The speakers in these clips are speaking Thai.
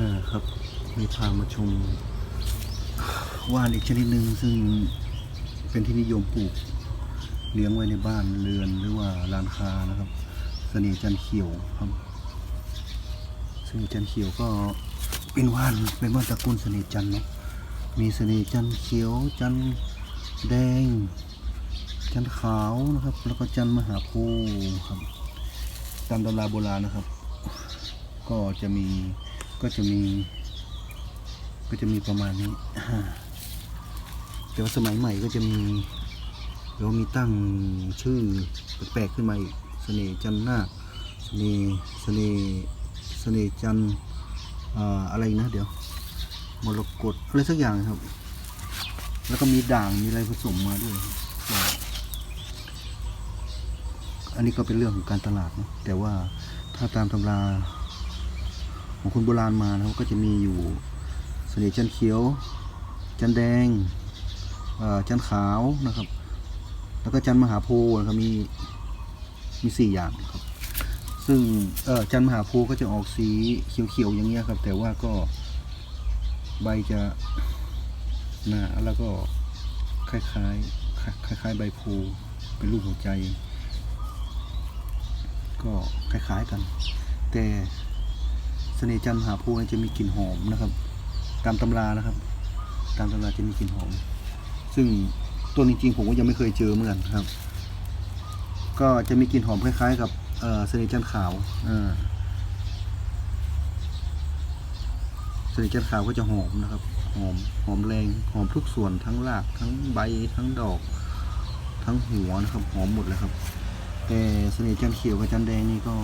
อ่าครับมีพามาชมว่านอีกชนิดหนึ่งซึ่งเป็นที่นิยมปลูก เลี้ยงไว้ในบ้านเรือนหรือว่าร้านค้านะครับเสน่ห์จันเขียวครับเสน่ห์จันเขียวก็เป็นว่านเป็นว่านตระกูลเสน่ห์จันเนาะมีเสน่ห์จันเขียว จันแดง จันขาวนะครับ แล้วก็จันมหาโพครับตามตำราโบราณนะครับ ก็จะมี ก็จะมี ก็จะมีประมาณนี้แต่ว่าสมัยใหม่ก็จะมีเดี๋ยวมีตั้งชื่อแปลกๆขึ้นมาอีกเสน่ห์จันนาคเสน่ห์เสน่ห์เสน่ห์จันอะไรนะเดี๋ยวมรกตอะไรสักอย่างครับ แล้วก็มีด่างมีอะไรผสมมาด้วยอันนี้ก็เป็นเรื่องของการตลาดนะแต่ว่าถ้าตามตำรา ของคนโบราณมานะครับก็จะมีอยู่เสน่ห์จันเขียว จันแดงจันขาวนะครับ แล้วก็จันมหาโพธิ์นะครับมีมีสี่อย่างครับ ซึ่งเออจันมหาโพธิ์ก็จะออกสีเขียวๆอย่างเงี้ยครับ แต่ว่าก็ใบจะหนาแล้วก็คล้ายๆ คล้าย ๆ ใบโพเป็นรูปหัวใจ ก็คล้ายๆกัน แต่ เสน่ห์จันหาโพธิ์เนี่ยจะมีกลิ่นหอมนะครับ ตามตำรานะครับ ตามตำราจะมีกลิ่นหอม ซึ่งต้นจริงๆผมก็ยังไม่เคยเจอเหมือนกันครับ ก็จะมีกลิ่นหอมคล้ายๆ กับเสน่ห์จันขาวเสน่ห์จันขาวก็จะหอมนะครับ หอมหอมแรงหอมทุกส่วนทั้งรากทั้งใบทั้งดอก ทั้งหัวนะครับหอมหมดเลยครับแต่เสน่ห์จันเขียวกับจันแดงนี่ก็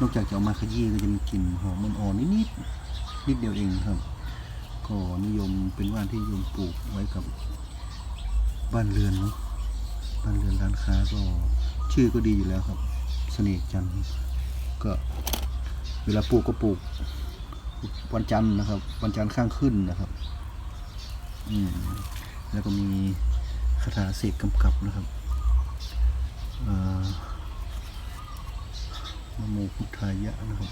นอกจากจะเอามาขยี้ก็จะมีกลิ่นหอมอ่อนนิดๆนิดเดียวเองครับ ก็นิยมเป็นว่านที่นิยมปลูกไว้กับบ้านเรือนเนาะบ้านเรือนร้านค้าก็ชื่อก็ดีอยู่แล้วครับเสน่ห์จันทร์ก็เวลาปลูกก็ปลูกวันจันทร์นะครับ วันจันทร์ข้างขึ้นนะครับ อืมแล้วก็มีคาถาเสกกำกับนะครับอ่า นโมพุทธายะนะครับ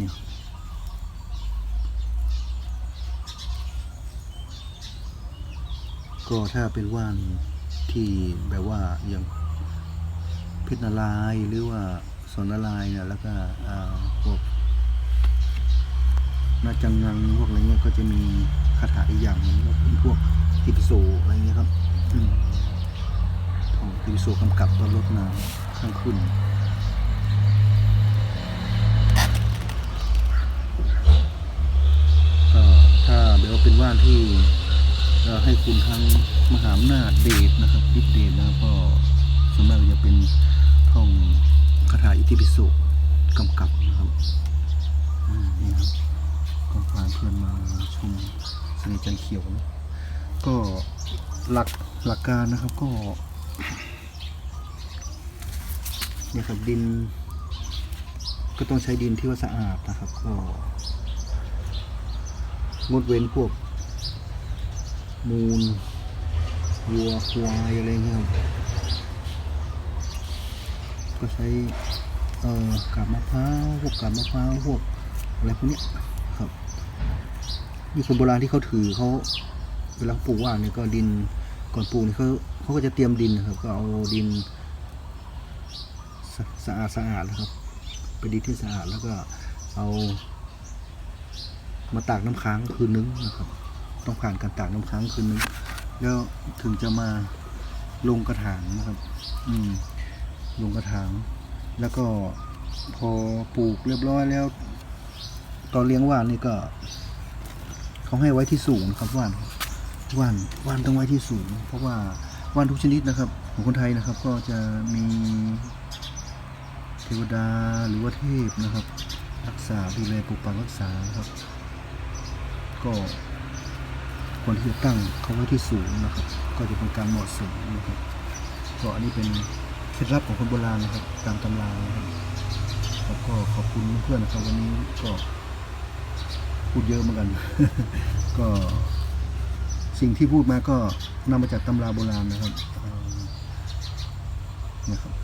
นี่ก็ถ้าเป็นว่านที่แบบว่าอย่างพชรนารายหรือว่าสนนารายเนี่ยแล้วก็พวกนาจังงังพวกอะไรเงี้ยก็จะมีคาถาอีกอย่างหนึงพวกอิปิโสอะไรเงี้ยครับ ของพิสูกำกับตอนรถน้ำข้างขึ้นก็ถ้าเดี๋ยวเป็นว่านที่ให้คุณทั้งมหาอำนาจเดชนะครับฤทธิเดชนะครับก็ส่วนมากจะเป็นท่องคาถาอิติปิโสกำกับนะครับนี่ครับก็พาเพื่อนมาชมสน่ห์จันเขียวนะก็หลักหลักการนะครับก็ เนี่ยครับดิน ก็ต้องใช้ดินที่ว่าสะอาดนะครับก็งดเว้นพวก มูลวัวควายอะไรเงี้ยครับก็ใช้เอ่อกาบมะพร้าวพวกกาบมะพร้าวพวกอะไรพวกเนี้ยครับมีคนโบราณที่เขาถือเขาเวลาปลูกว่านเนี่ยก็ดินก่อนปลูกเนี่ยเขาเขาก็จะเตรียมดินนะครับ ก็เอาดิน สะอาดสะอาดนะครับเป็นดินที่สะอาดแล้วก็เอามาตากน้ำค้างคืนนึงนะครับ ต้องผ่านการตากน้ำค้างคืนนึง แล้วถึงจะมาลงกระถางนะครับ อืม ลงกระถาง แล้วก็พอปลูกเรียบร้อยแล้ว ตอนเลี้ยงว่านนี่ก็เขาให้ไว้ที่สูงนะครับว่านว่านว่านต้องไว้ที่สูง เพราะว่าว่านทุกชนิดนะครับ ของคนไทยนะครับ ก็จะมี เทวดาหรือว่าเทพนะครับ รักษาดูแลปกปักรักษาครับ ก็ควรที่จะตั้งเขาไว้ที่สูงนะครับ ก็จะเป็นการเหมาะสมนะครับก็อันนี้เป็นเคล็ดลับของคนโบราณนะครับ ตามตำรานะครับแล้วก็ขอบคุณเพื่อนนะครับวันนี้ก็พูดเยอะเหมือนกัน ก็สิ่งที่พูดมาก็นำมาจากตำราโบราณนะครับนะครับ